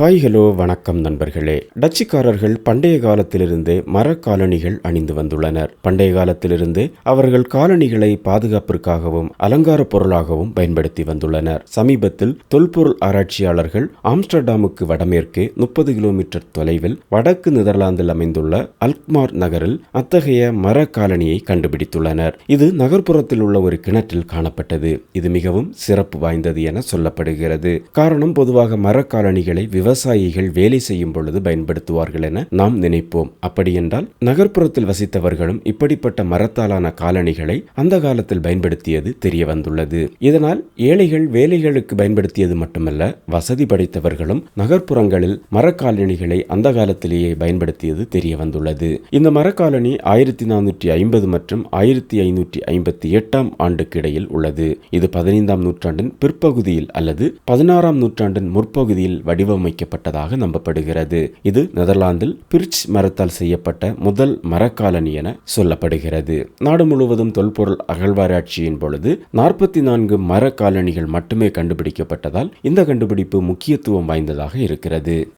Hi hello வணக்கம் நண்பர்களே. டச்சுக்காரர்கள் பண்டைய காலத்திலிருந்தே மர காலணிகள் அணிந்து வந்துள்ளனர். பண்டைய காலத்திலிருந்து அவர்கள் காலணிகளை பாதுகாப்பிற்காகவும் அலங்கார பொருளாகவும் பயன்படுத்தி வந்துள்ளனர். சமீபத்தில் தொல்பொருள் ஆராய்ச்சியாளர்கள் ஆம்ஸ்டர்டாமுக்கு வடமேற்கு முப்பது கிலோமீட்டர் தொலைவில் வடக்கு நெதர்லாந்தில் அமைந்துள்ள அல்க்மார் நகரில் அத்தகைய மர காலணியை கண்டுபிடித்துள்ளனர். இது நகர்ப்புறத்தில் உள்ள ஒரு கிணற்றில் காணப்பட்டது. இது மிகவும் சிறப்பு வாய்ந்தது என சொல்லப்படுகிறது. காரணம் பொதுவாக மர காலணிகளை விவர விவசாயிகள் வேலை செய்யும் பொழுது பயன்படுத்துவார்கள் என நாம் நினைப்போம். அப்படியென்றால் நகர்ப்புறத்தில் வசித்தவர்களும் இப்படிப்பட்ட மரத்தாலான காலணிகளை அந்த காலத்தில் பயன்படுத்தியது தெரிய வந்துள்ளது இதனால் ஏழைகள் வேலைகளுக்கு பயன்படுத்தியது மட்டுமல்ல வசதி படைத்தவர்களும் நகர்ப்புறங்களில் மரக்காலணிகளை அந்த காலத்திலேயே பயன்படுத்தியது தெரிய வந்துள்ளது இந்த மரக்காலனி ஆயிரத்தி நானூற்றி ஐம்பது மற்றும் ஆயிரத்தி ஐநூற்றி ஐம்பத்தி எட்டாம் ஆண்டுக்கு இடையில் உள்ளது. இது பதினைந்தாம் நூற்றாண்டின் பிற்பகுதியில் அல்லது பதினாறாம் நூற்றாண்டின் முற்பகுதியில் வடிவமைக்கப்பட்டதாக நம்பப்படுகிறது. இது நெதர்லாந்தில் பிரிட்ஜ் மரத்தால் செய்யப்பட்ட முதல் மரக்காலனி என சொல்லப்படுகிறது. நாடு முழுவதும் தொல்பொருள் அகழ்வாராய்ச்சியின் பொழுது நாற்பத்தி நான்கு மரக்காலனிகள் மட்டுமே கண்டுபிடிக்கப்பட்டதால் இந்த கண்டுபிடிப்பு முக்கியத்துவம் வாய்ந்ததாக இருக்கிறது.